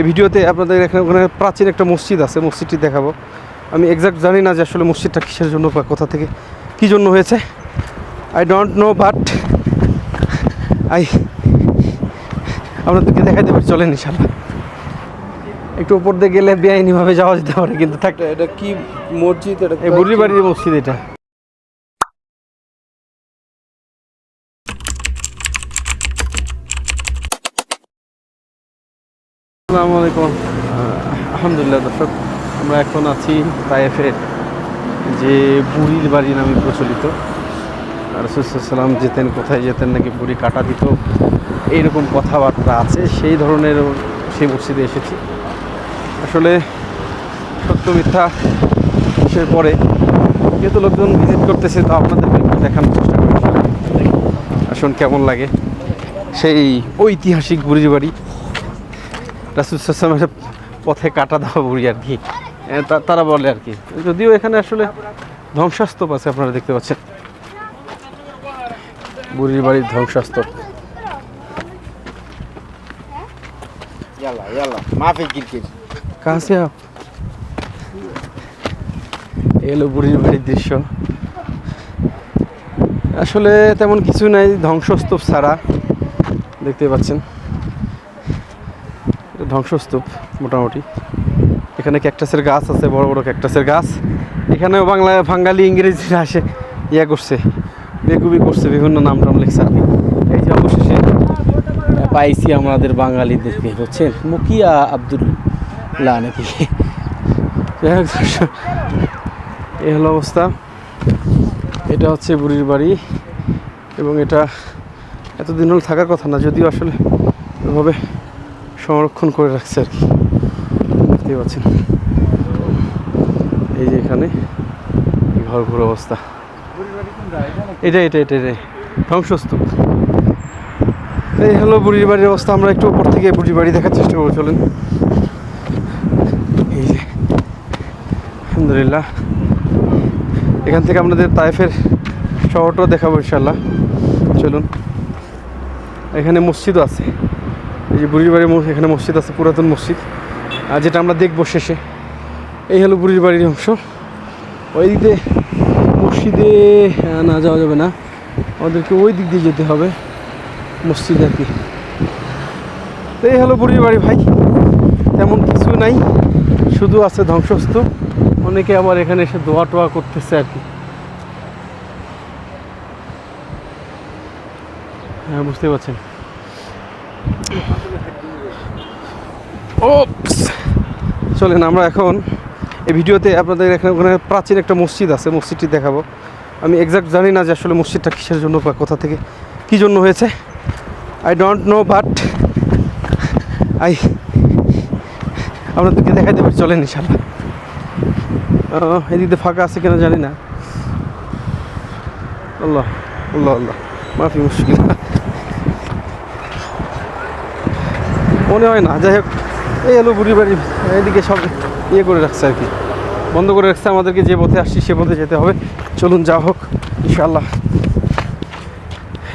এই ভিডিওতে আপনাদের এখানে ওখানে প্রাচীন একটা মসজিদ আছে মসজিদটি দেখাবো। আমি এক্সাক্ট জানি না যে আসলে মসজিদটা কিসের জন্য বা কোথা থেকে কী জন্য হয়েছে। I don't know but I আপনাদেরকে দেখাইতে পারি চলেন ইনশাল্লাহ একটু উপর দিয়ে গেলে বেআইনিভাবে যাওয়া যেতে পারে কিন্তু থাক। এটা- এটা কি মসজিদ? এটা এই বুড়ি বাড়ির মসজিদ এটা। আসসালামু আলাইকুম। আলহামদুলিল্লাহ দর্শক, আমরা এখন আছি তায়েফের যে বুড়ির বাড়ি নামে প্রচলিত। রসুলাম যেতেন কোথায় যেতেন নাকি বুড়ি কাটা দিত, এইরকম কথাবার্তা আছে, সেই ধরনের সেই মসজিদে এসেছি। আসলে সত্য মিথ্যা সে পরে যেহেতু লোকজন ভিজিট করতেছে, তো আপনাদেরকে দেখানোর চেষ্টা করি। আসুন, কেমন লাগে সেই ঐতিহাসিক বুড়ির বাড়ি। রাসুলসাল্লামের পথে কাটা দেওয়া বুড়ি আর কি। তারা বলে আর কি। যদিও এখানে আসলে ধ্বংসাস্তূপ আছে আপনারা দেখতে পাচ্ছেন। বুড়ির বাড়ির ধ্বংসাস্তূপ। কাছে এলো বুড়ির বাড়ির দৃশ্য। আসলে তেমন কিছু নাই ধ্বংসস্তূপ ছাড়া। দেখতে পাচ্ছেন। ধ্বংসস্তূপ, মোটামুটি। এখানে ক্যাকটাসের গাছ আছে, বড় বড় ক্যাকটাসের গাছ। এখানেও বাংলা, বাঙালি ইংরেজিরা আসে, ইয়া করছে, বেকুবি করছে, বিভিন্ন নাম টাম লিখছে আমি এই যে অবশেষে পাইছি আমাদের বাঙালিদেরকে হচ্ছেন মুকিয়া আব্দুল্লাহ নাকি? এই হলো অবস্থা। এটা হচ্ছে বুড়ির বাড়ি, এবং এটা এতদিন হল থাকার কথা না, যদিও আসলে ওইভাবে সংরক্ষণ করে রাখছে আর কি। দেখতেই পাচ্ছেন। এই যে এখানে এই ঘর ঘুর অবস্থা। এটা এটা এটা এটা। ধ্বংসস্তূপ। এই হলো বুড়ির বাড়ির অবস্থা। আমরা একটু উপর থেকে বুড়ির বাড়ি দেখার চেষ্টা করব, চলেন। এই যে, আলহামদুলিল্লাহ। এখান থেকে আপনাদের তাইফের শহরটাও দেখাবো ইনশাল্লাহ চলুন। এখানে মসজিদও আছে। যে বুড়ির বাড়ির মস- এখানে মসজিদ আছে, পুরাতন মসজিদ। আর যেটা আমরা দেখব শেষে। এই হলো বুড়ির বাড়ির অংশ। ওই দিক মসজিদে না, যাওয়া যাবে না। আমাদেরকে ওই দিক দিয়ে যেতে হবে। মসজিদ আর কি। তো এই হলো বুড়ির বাড়ি ভাই। তেমন কিছু নাই। শুধু আছে ধ্বংসস্তূপ। অনেকে আবার এখানে এসে দোয়া টোয়া করতেছে আর কি। হ্যাঁ বুঝতে পারছেন। ও চলেন আমরা এখন এই ভিডিওতে আপনাদের এখানে ওখানে প্রাচীন একটা মসজিদ আছে মসজিদটি দেখাবো। আমি এক্সাক্ট জানি না যে আসলে মসজিদটা কিসের জন্য বা কোথা থেকে কী জন্য হয়েছে। I don't know but I আপনাদেরকে দেখাইতে পারি চলেন ইনশাল্লাহ আহ, এদিক দিয়ে ফাঁকা আছে কিনা জানি না। আল্লাহ আল্লাহ আল্লাহ মাফি মুশকিল। মনে হয় না যাই হোক। এই এলো বুড়ি বাড়ি এদিকে সব ইয়ে করে রাখছে আর কি। বন্ধ করে রাখছে আমাদেরকে যে পথে আসছি, সে পথে যেতে হবে। চলুন, যা হোক ইনশাল্লাহ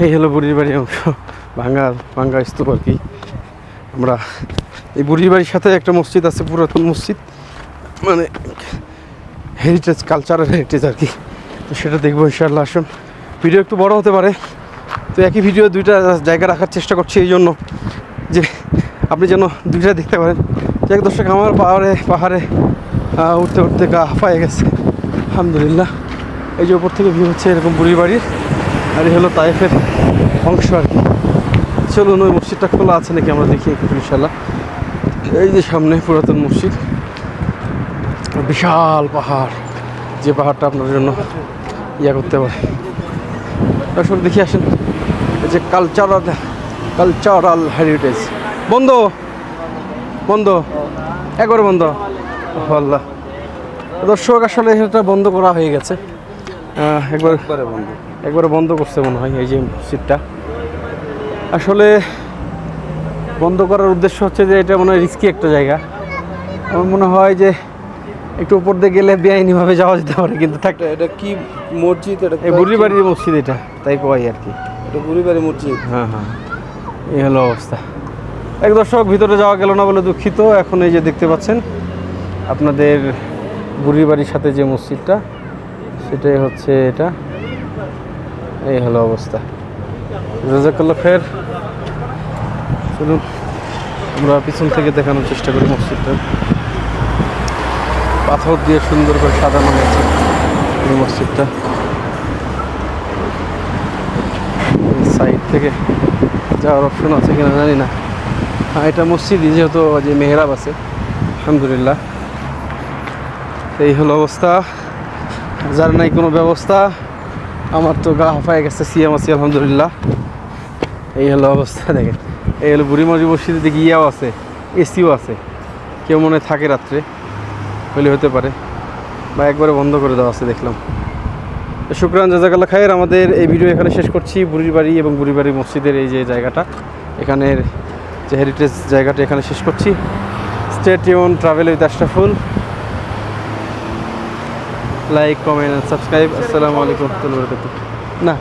এই হলো বুড়ির বাড়ির অংশ ভাঙ্গা ভাঙ্গা স্তূপ আর কি। আমরা এই বুড়ির বাড়ির সাথে একটা মসজিদ আছে, পুরাতন মসজিদ। মানে হেরিটেজ কালচারাল হেরিটেজ আর কি। তো সেটা দেখব, ইনশাআল্লাহ, আসুন। ভিডিও একটু বড় হতে পারে। তো একই ভিডিও দুইটা জায়গা রাখার চেষ্টা করছি এই জন্য যে আপনি যেন দুইটা দেখতে পারেন। যাক দর্শক, আমার পাহাড়ে পাহাড়ে উঠতে উঠতে গা হাঁপায়ে গেছে। আলহামদুলিল্লাহ। এই যে ওপর থেকে ভিউ হচ্ছে এরকম বুড়ির বাড়ির আর এই হলো তাইফের অংশ আর কি। চলুন, ওই মসজিদটা খোলা আছে নাকি আমরা দেখি একটু ইনশাল্লাহ এই যে সামনে পুরাতন মসজিদ। বিশাল পাহাড়। যে পাহাড়টা আপনার জন্য ইয়া করতে পারে। দর্শক, দেখি আসেন। এই যে কালচারাল কালচারাল হেরিটেজ বন্ধ বন্ধ একবারে বন্ধ। আল্লাহ। দর্শক আসলে এটা বন্ধ করা হয়ে গেছে। একবার একবারে বন্ধু। একবারে বন্ধ করছে মনে হয় এই যে সিটটা আসলে বন্ধ করার উদ্দেশ্য হচ্ছে যে এটা মনে হয় রিস্কি একটা জায়গা। আমার মনে হয় যে একটু উপর দিয়ে গেলে বেআইনিভাবে যাওয়া যেতে পারে কিন্তু থাক। এটা- কি মসজিদ? এটা বুড়ি বাড়ির মসজিদ এটা। তাই কয় আর কি। এটা বুড়িবাড়ি মসজিদ? হ্যাঁ হ্যাঁ। এই হলো অবস্থা। এক দর্শক ভিতরে যাওয়া গেল না বলে দুঃখিত। এখন এই যে দেখতে পাচ্ছেন, আপনাদের বুড়ির বাড়ির সাথে যে মসজিদটা, সেটাই হচ্ছে এটা। এই হলো অবস্থা। রাজাকাল্লা ফের চলুন, আমরা পিছন থেকে দেখানোর চেষ্টা করি মসজিদটা। পাথর দিয়ে সুন্দর করে সাজানো হয়েছে মসজিদটা। সাইড থেকে যাওয়ার অপশন আছে কিনা জানি না। এটা মসজিদই যেহেতু যে মেহরাব আছে, আলহামদুলিল্লাহ। এই হলো অবস্থা। যার নাই কোনো ব্যবস্থা, আমার তো গা হাফায় গেছে সিএম আছি, আলহামদুলিল্লাহ। এই হলো অবস্থা, দেখেন। এই হলো বুড়িমারি মসজিদে দেখি ইয়াও আছে, এসিও আছে। কেউ মনে থাকে রাত্রে, হলে হতে পারে। বা একবারে বন্ধ করে দেওয়া আছে, দেখলাম। শুক্রান জাজাকাল্লা খায়ের। আমাদের এই ভিডিও এখানে শেষ করছি। বুড়ির বাড়ি এবং বুড়ির বাড়ি মসজিদের এই যে জায়গাটা, এখানের যে হেরিটেজ জায়গাটা এখানে শেষ করছি। State Yoon travel with Ashraful like comment subscribe আসসালামু আলাইকুম। না।